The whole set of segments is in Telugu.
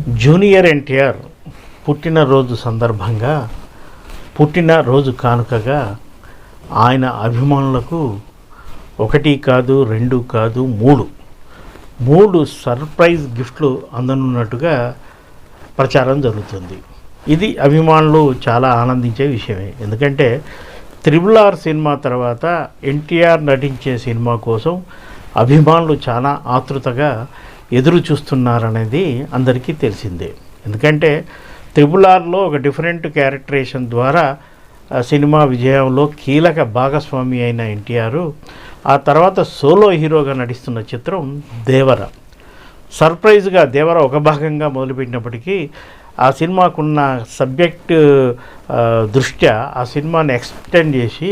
జూనియర్ ఎన్టీఆర్ పుట్టినరోజు సందర్భంగా పుట్టినరోజు కానుకగా ఆయన అభిమానులకు ఒకటి కాదు రెండు కాదు మూడు. మూడు సర్ప్రైజ్ గిఫ్ట్లు అందనున్నట్టుగా ప్రచారం జరుగుతుంది. ఇది అభిమానులు చాలా ఆనందించే విషయమే. ఎందుకంటే త్రిబుల్ ఆర్ సినిమా తర్వాత ఎన్టీఆర్ నటించే సినిమా కోసం అభిమానులు చాలా ఆతృతగా ఎదురు చూస్తున్నారనేది అందరికీ తెలిసిందే. ఎందుకంటే త్రిబుల్ ఆర్లో ఒక డిఫరెంట్ క్యారెక్టరేషన్ ద్వారా సినిమా విజయంలో కీలక భాగస్వామి అయిన ఎన్టీఆర్ ఆ తర్వాత సోలో హీరోగా నటిస్తున్న చిత్రం దేవర. సర్ప్రైజ్గా దేవర ఒక భాగంగా మొదలుపెట్టినప్పటికీ ఆ సినిమాకున్న సబ్జెక్ట్ దృష్ట్యా ఆ సినిమాని ఎక్స్టెండ్ చేసి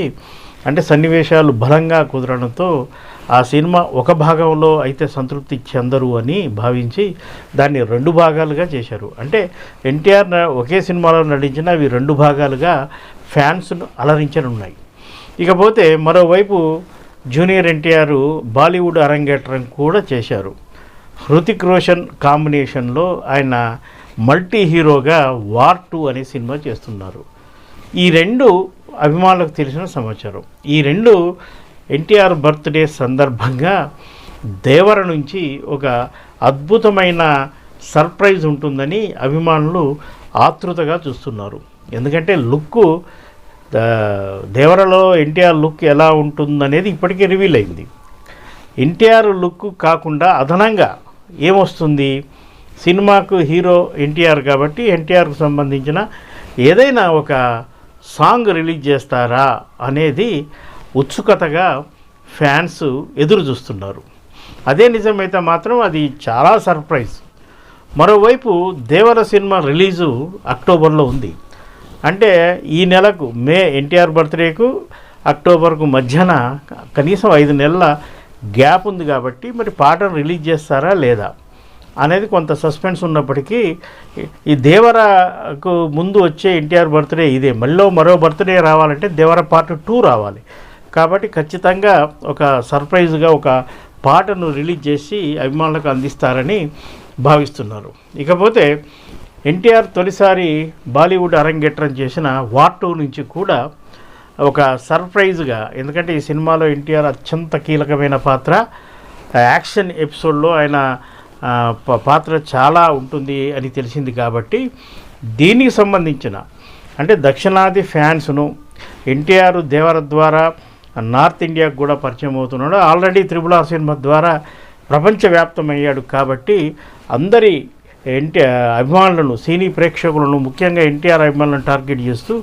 అంటే సన్నివేశాలు బలంగా కుదరడంతో ఆ సినిమా ఒక భాగంలో అయితే సంతృప్తి చెందరు అని భావించి దాన్ని రెండు భాగాలుగా చేశారు. అంటే ఎన్టీఆర్ ఒకే సినిమాలో నటించిన అవి రెండు భాగాలుగా ఫ్యాన్స్ను అలరించనున్నాయి. ఇకపోతే మరోవైపు జూనియర్ ఎన్టీఆర్ బాలీవుడ్ అరంగేట్రం కూడా చేశారు. హృతిక్ రోషన్ కాంబినేషన్లో ఆయన మల్టీ హీరోగా వార్ టూ అనే సినిమా చేస్తున్నారు. ఈ రెండు అభిమానులకు తెలిసిన సమాచారం. ఈ రెండు ఎన్టీఆర్ బర్త్డే సందర్భంగా దేవర నుంచి ఒక అద్భుతమైన సర్ప్రైజ్ ఉంటుందని అభిమానులు ఆతృతగా చూస్తున్నారు. ఎందుకంటే లుక్ దేవరలో ఎన్టీఆర్ లుక్ ఎలా ఉంటుందనేది ఇప్పటికే రివీల్ అయింది. ఎన్టీఆర్ లుక్ కాకుండా అదనంగా ఏమొస్తుంది? సినిమాకు హీరో ఎన్టీఆర్ కాబట్టి ఎన్టీఆర్కు సంబంధించిన ఏదైనా ఒక సాంగ్ రిలీజ్ చేస్తారా అనేది ఉత్సుకతగా ఫ్యాన్స్ ఎదురు చూస్తున్నారు. అదే నిజమైతే మాత్రం అది చాలా సర్ప్రైజ్. మరోవైపు దేవర సినిమా రిలీజు అక్టోబర్లో ఉంది. అంటే ఈ నెలకు మే ఎన్టీఆర్ బర్త్డేకు అక్టోబర్కు మధ్యన కనీసం ఐదు నెలల గ్యాప్ ఉంది కాబట్టి మరి పాటను రిలీజ్ చేస్తారా లేదా? అనేది కొంత సస్పెన్స్ ఉన్నప్పటికీ ఈ దేవరకు ముందు వచ్చే ఎన్టీఆర్ బర్త్డే ఇదే. మళ్ళీ మరో బర్త్డే రావాలంటే దేవర పార్ట్ టూ రావాలి. కాబట్టి ఖచ్చితంగా ఒక సర్ప్రైజ్గా ఒక పాటను రిలీజ్ చేసి అభిమానులకు అందిస్తారని భావిస్తున్నారు. ఇకపోతే ఎన్టీఆర్ తొలిసారి బాలీవుడ్ అరంగేట్రం చేసిన వార్ టూ నుంచి కూడా ఒక సర్ప్రైజ్గా ఎందుకంటే ఈ సినిమాలో ఎన్టీఆర్ అత్యంత కీలకమైన పాత్ర. యాక్షన్ ఎపిసోడ్లో ఆయన పాత్ర చాలా ఉంటుంది అని తెలిసింది కాబట్టి దీనికి సంబంధించిన అంటే దక్షిణాది ఫ్యాన్స్ను ఎన్టీఆర్ దేవర ద్వారా నార్త్ ఇండియాకు కూడా పరిచయం అవుతున్నాడు. ఆల్రెడీ త్రిపుల సినిమా ద్వారా ప్రపంచవ్యాప్తమయ్యాడు కాబట్టి అందరి ఎన్టీ అభిమానులను సినీ ప్రేక్షకులను ముఖ్యంగా ఎన్టీఆర్ అభిమానులను టార్గెట్ చేస్తూ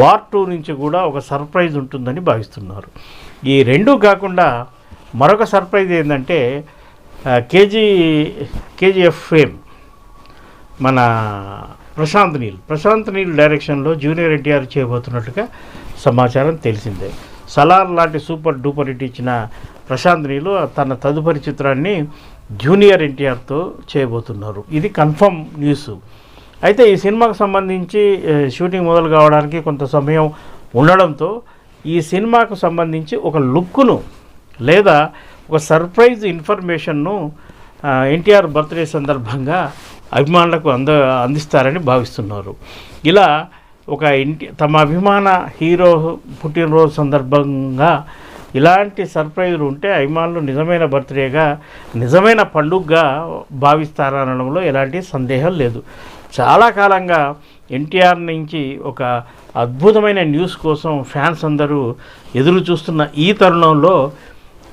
వార్ టూ నుంచి కూడా ఒక సర్ప్రైజ్ ఉంటుందని భావిస్తున్నారు. ఈ రెండూ కాకుండా మరొక సర్ప్రైజ్ ఏంటంటే కేజీ కేజీఎఫ్ ఫేమ్ మన ప్రశాంత్ నీల్. ప్రశాంత్ నీల్ డైరెక్షన్లో జూనియర్ ఎన్టీఆర్ చేయబోతున్నట్టుగా సమాచారం తెలిసిందే. సలార్ లాంటి సూపర్ డూపర్ హిట్ ఇచ్చిన ప్రశాంత్ నీలు తన తదుపరి చిత్రాన్ని జూనియర్ ఎన్టీఆర్తో చేయబోతున్నారు. ఇది కన్ఫర్మ్ న్యూస్. అయితే ఈ సినిమాకు సంబంధించి షూటింగ్ మొదలు కావడానికి కొంత సమయం ఉండడంతో ఈ సినిమాకు సంబంధించి ఒక లుక్ను లేదా ఒక సర్ప్రైజ్ ఇన్ఫర్మేషన్ను ఎన్టీఆర్ బర్త్డే సందర్భంగా అభిమానులకు అంద అందిస్తారని భావిస్తున్నారు. ఇలా ఒక ఇంటి తమ అభిమాన హీరో పుట్టినరోజు సందర్భంగా ఇలాంటి సర్ప్రైజులు ఉంటే అభిమానులు నిజమైన బర్త్డేగా నిజమైన పండుగగా భావిస్తారనడంలో ఎలాంటి సందేహం లేదు. చాలా కాలంగా ఎన్టీఆర్ నుంచి ఒక అద్భుతమైన న్యూస్ కోసం ఫ్యాన్స్ అందరూ ఎదురు చూస్తున్న ఈ తరుణంలో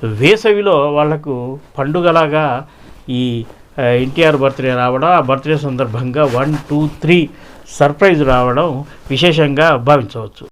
వేసవిలో వాళ్ళకు పండుగలాగా ఈ ఎన్టీఆర్ బర్త్డే రావడం ఆ బర్త్డే సందర్భంగా వన్ టూ త్రీ సర్ప్రైజ్ రావడం విశేషంగా భావించవచ్చు.